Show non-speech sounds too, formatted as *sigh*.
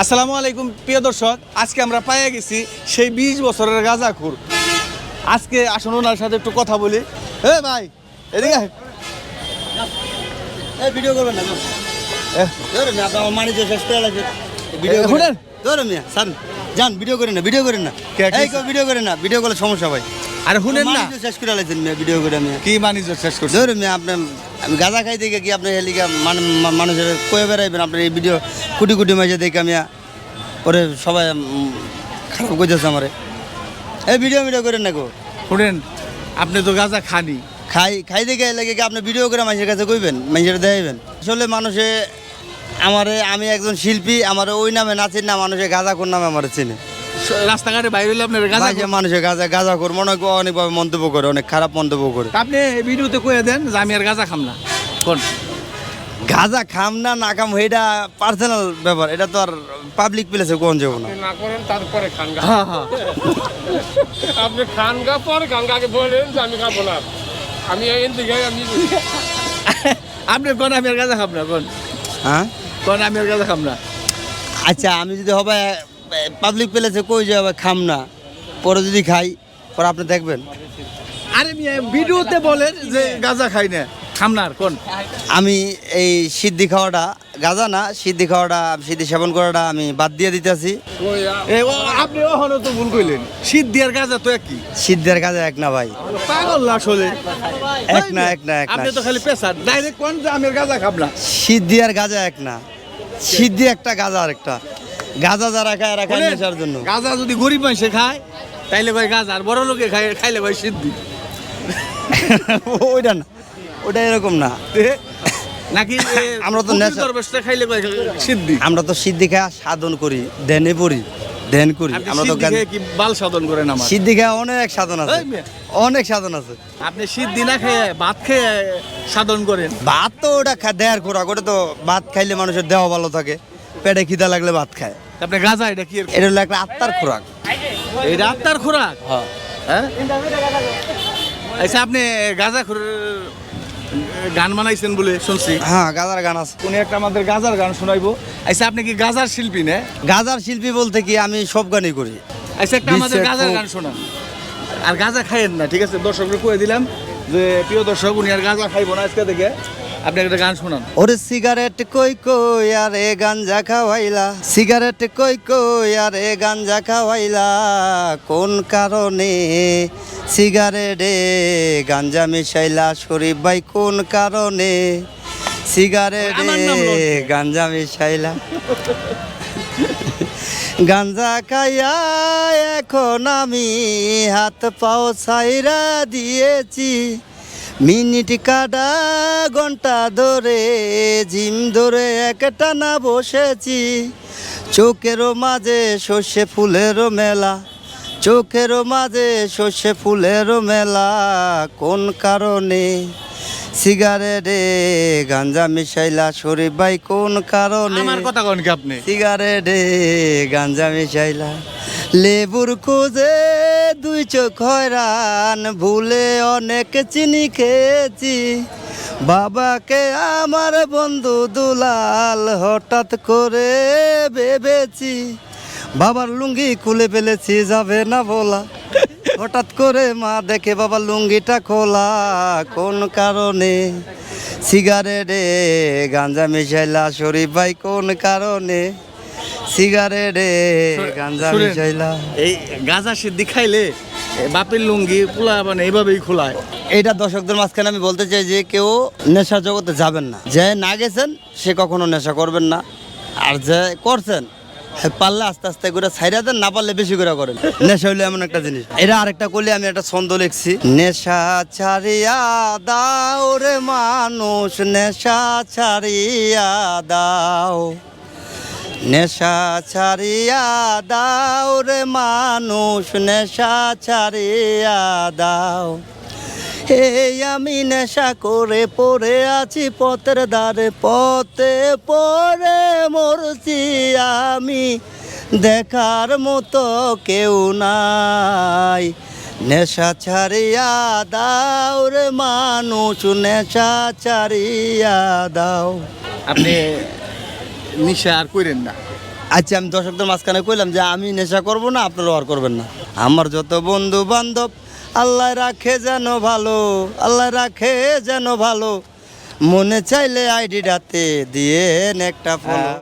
আসসালামু আলাইকুম প্রিয় দর্শক। আজকে আমরা পাইয়ে গেছি সেই বিশ বছরের গাঁজাখুর। আজকে আসুন ওনার সাথে একটু কথা বলি। হে ভাই এদিকে ভিডিও করবেন না এ, ধরে মিয়া আপনার মানিজ্য শেষ করে লাগবে। ভিডিও এ, শুনেন। ধরে মিয়া সান যান ভিডিও করেন না ভিডিও করেন না। এই কেউ ভিডিও করেন না ভিডিও করলে সমস্যা ভাই। আর শুনেন না। শেষ করে মিয়া ভিডিও করে মিয়া। কি বাণিজ্য শেষ করছে? ধরে মিয়া আপনি আমি গাঁজা খাই দেখে কি আপনি হেলিকা মানুষের কয়ে বেড়াইবেন? আপনার এই ভিডিও কুটি কুটি মাঝে দেখে আমি পরে সবাই খারাপ করতেছে আমারে। এই ভিডিও ভিডিও করেন না গো শুনেন আপনি তো গাঁজা খানি খাই খাই দেখে লাগে কি আপনি ভিডিও করে মানুষের কাছে কইবেন মানুষের দেখাইবেন। আসলে মানুষে আমারে আমি একজন শিল্পী আমার ওই নামে নাচের না মানুষে গাঁজা কোন নামে আমার চেনে। রাস্তাঘাটে বাইরে হলে আপনার গাঁজা মাঝে মানুষে গাঁজা গাঁজা কর মনে হয় অনেকভাবে মন্তব্য করে অনেক খারাপ মন্তব্য করে। আপনি এই ভিডিওতে কয়ে দেন যে আমি আর গাঁজা খাম না। কোন? গাঁজা খাম না না খাম এটা পার্সোনাল ব্যাপার এটা তো আর পাবলিক প্লেসে কোন যাব না। না করেন তারপরে খানগা। হ্যাঁ হ্যাঁ। আপনি খানগা পরে খানগাকে বলেন যে আমি খাব না। আমি এখান থেকে আমি আপনি কোন আমি আর গাঁজা খাম না কোন? হ্যাঁ? কোন আমি আর গাঁজা খাম না। আচ্ছা আমি যদি হবে পাবলিক প্লেসে কই যে হবে খাম না। পরে যদি খাই পরে আপনি দেখবেন। আরে ভিডিওতে বলেন যে গাঁজা খাই না। খাম না আর কোন? আমি এই সিদ্ধি খাওয়াটা গাঁজা না সিদ্ধি খাওয়াটা সিদ্ধি সেবন করাটা আমি বাদ দিয়ে দিতেছি। আপনি ওখানে তো ভুল করলেন সিদ্ধি আর গাঁজা তো একই। সিদ্ধের কাজে এক না ভাই। পাগল আসলে। এক না, এক না, এক। আপনি তো খালি পেশার। ডাইরেক্ট কোন যে আমি আর গাঁজা না? সিদ্ধি আর গাঁজা এক না। সিদ্ধি একটা গাঁজা আর একটা গাঁজা যারা খায় এরা খায় নেশার জন্য। গাঁজা যদি গরিব মানুষে খায় তাইলে কয় গাঁজা আর বড় লোকে খায় খাইলে কয় সিদ্ধি। *laughs* ওইটা না। ওটা এরকম না। নাকি আমরা তো নেশা- খাইলে সিদ্ধি? আমরা তো সিদ্ধি খায় সাধন করি ধ্যানে পড়ি। ধ্যান করি আমরা তো বাল সাধন করেন আমার? সিদ্ধি খায় অনেক সাধন আছে। অনেক সাধন আছে। আপনি সিদ্ধি না খেয়ে ভাত খেয়ে সাধন করেন? ভাত তো ওটা খা দেয়ার খোরাক ওটা তো ভাত খাইলে মানুষের দেহ ভালো থাকে পেটে খিদা লাগলে ভাত খায়। আপনি গাঁজা এটা কি এটা হলো একটা আত্মার খোরাক। এটা আপনার খোরাক? হ্যাঁ। হ্যাঁ? আচ্ছা আপনি গাঁজা গান বানাইছেন বলে শুনছি। হ্যাঁ গাজার গান আছে। উনি একটা আমাদের গাজার গান শোনাইবো। আচ্ছা আপনি কি গাজার শিল্পী না? গাজার শিল্পী বলতে কি আমি সব গানই করি। আচ্ছা একটা আমাদের গাজার গান শোনান। আর গাজা খাইয়েন না ঠিক আছে? দর্শকরা কয়ে দিলাম যে প্রিয় দর্শক উনি আর গাজা খাইবো না আজকে থেকে। আপনি একটা গান শোনান। ওরে সিগারেট কই কই আর এ গাঞ্জা খাওয়াইলা। সিগারেট কই কই আর এ গাঞ্জা খাওয়াইলা। কোন কারণে সিগারেটে গাঞ্জা মিশাইলা? শরীফ ভাই কোন কারণে সিগারেটে গাঞ্জা মিশাইলা? গাঞ্জা খাইয়া এখন আমি হাত পাও ছাইরা দিয়েছি। মিনিট কাটা ঘণ্টা ধরে জিম ধরে একটা না বসেছি। চোখেরও মাঝে সর্ষে ফুলেরও মেলা চোখেরও মাঝে সর্ষে ফুলেরও মেলা। কোন কারণে? সিগারেটে গাঞ্জা মিশাইলা শরীফ ভাই কোন কারণে? আমার কথা কন কি আপনি? সিগারেটে গাঞ্জা মিশাইলা লেবুর খোঁজে দুই চোখ হয়রান, ভুলে অনেক চিনি খেয়েছি। বাবাকে আমার বন্ধু দুলাল হঠাৎ করে ভেবেছি, বাবার লুঙ্গি খুলে ফেলেছি, যাবে না বলা হঠাৎ করে মা দেখে বাবার লুঙ্গিটা খোলা, কোন কারণে? সিগারেটে গাঞ্জা মিশাইলা শরীফ ভাই, কোন কারণে? সিগারেটে শুনেন, মিশাইলা। এই গাজা সিদ্ধি খাইলে বাপের লুঙ্গি পোলা মানে এইভাবেই খোলায়। এইটা দর্শকদের মাঝখানে আমি বলতে চাই যে কেউ নেশা জগতে যাবেন না। যে না গেছেন সে কখনো নেশা করবেন না। আর যে করছেন পারলে আস্তে আস্তে করে ছাইরা দেন না পারলে বেশি করে করেন। নেশা হইলে এমন একটা জিনিস। এটা আরেকটা করলে আমি একটা ছন্দ লিখছি। নেশা ছাড়িয়া দাও রে মানুষ নেশা ছাড়িয়া দাও। নেশা ছাড়িয়া দাও রে মানুষ, নেশা ছাড়িয়া দাও। এই আমি নেশা করে পড়ে আছি পথের ধারে পথে পড়ে মরছি আমি। দেখার মতো কেউ নাই। নেশা ছাড়িয়া দাও রে মানুষ, নেশা ছাড়িয়া দাও। আপনি নিশা আর করেন না। আচ্ছা আমি দর্শকদের মাঝখানে কইলাম যে আমি নেশা করব না আপনারা আর করবেন না। আমার যত বন্ধু বান্ধব আল্লাহ রাখে যেন ভালো, আল্লাহ রাখে যেন ভালো। মনে চাইলে আইডি ডাতে দিয়ে একটা ফলো